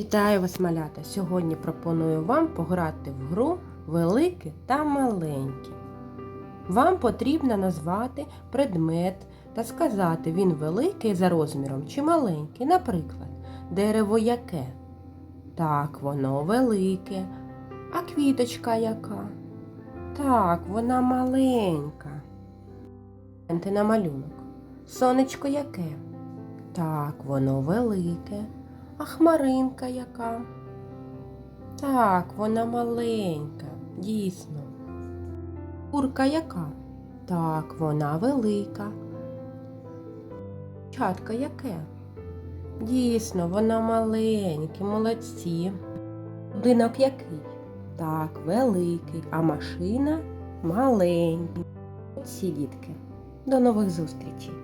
Вітаю вас, малята! Сьогодні пропоную вам пограти в гру велике та маленьке. Вам потрібно назвати предмет та сказати, він великий за розміром чи маленький. Наприклад, дерево яке? Так, воно велике. А квіточка яка? Так, вона маленька. На малюнок. Сонечко яке? Так, воно велике. А хмаринка яка? Так, вона маленька, дійсно. Курка яка? Так, вона велика. Чатка яке? Дійсно, вона маленька, молодці. Будинок який? Так, великий, а машина маленька. Молодці, дітки. До нових зустрічей!